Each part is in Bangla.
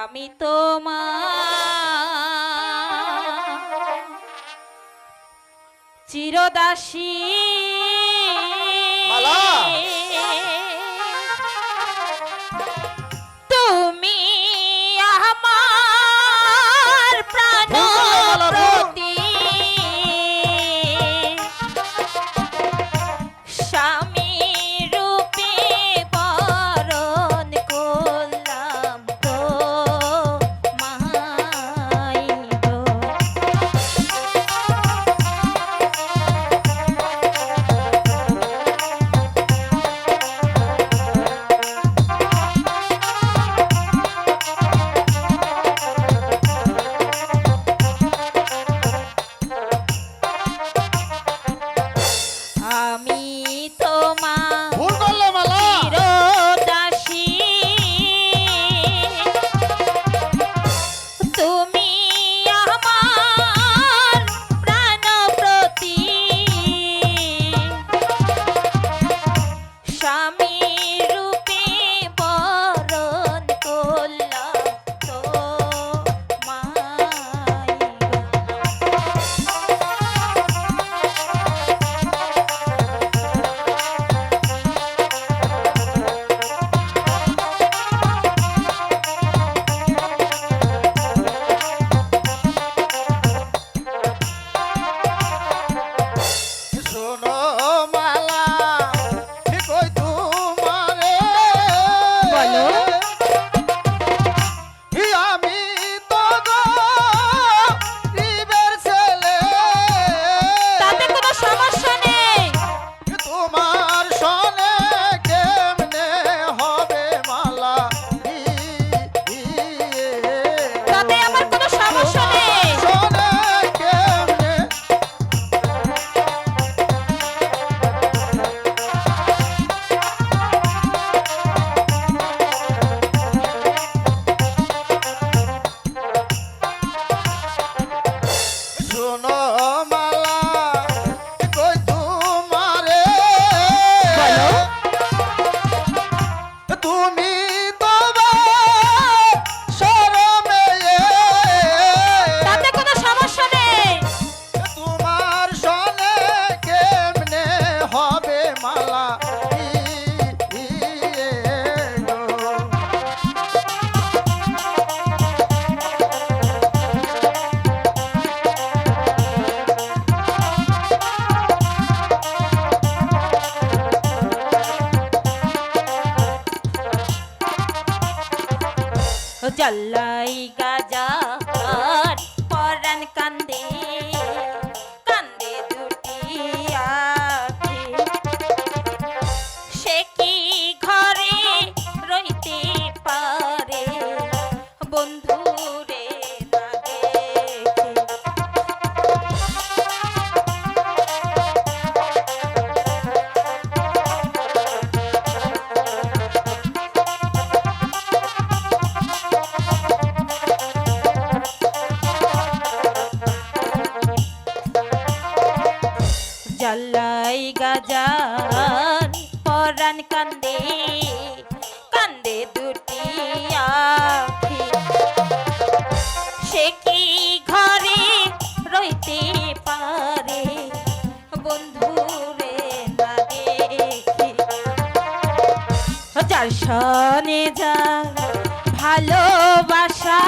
আমি তোমার চিরদাসী মা গলাই গাজা পরান কান্দে জলাই গাজার পরান কান্দে কান্দে দুটি সে কি ঘরে রইতে পারে? বন্ধু রে না দেখি। যার সনে যা ভালোবাসা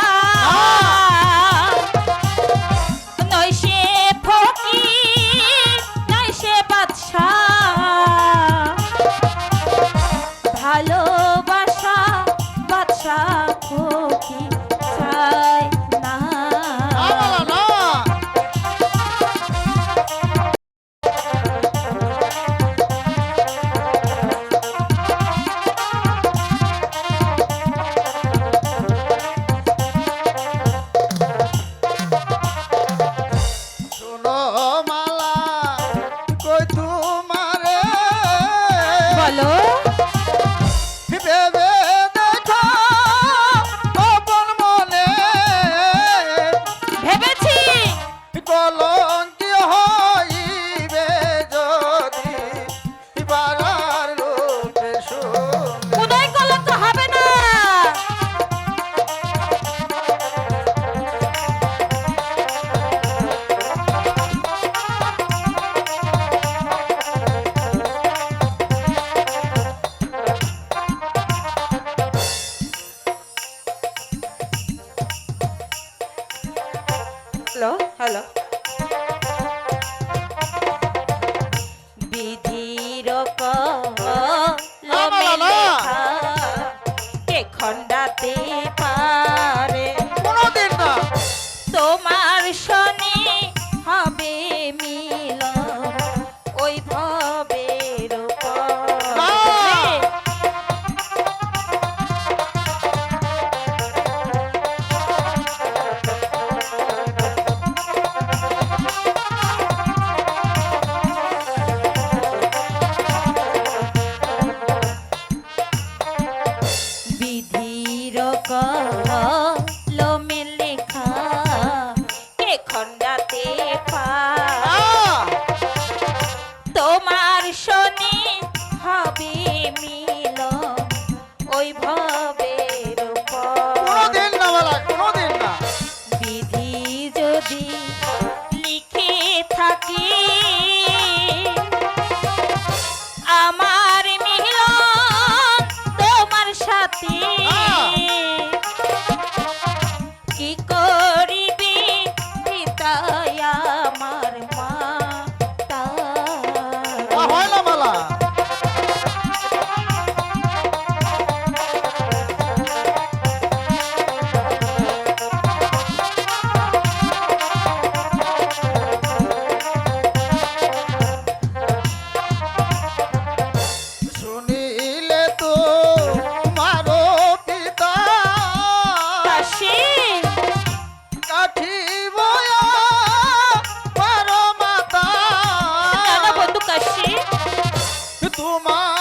হ্যালো বিধির কলমে তোমার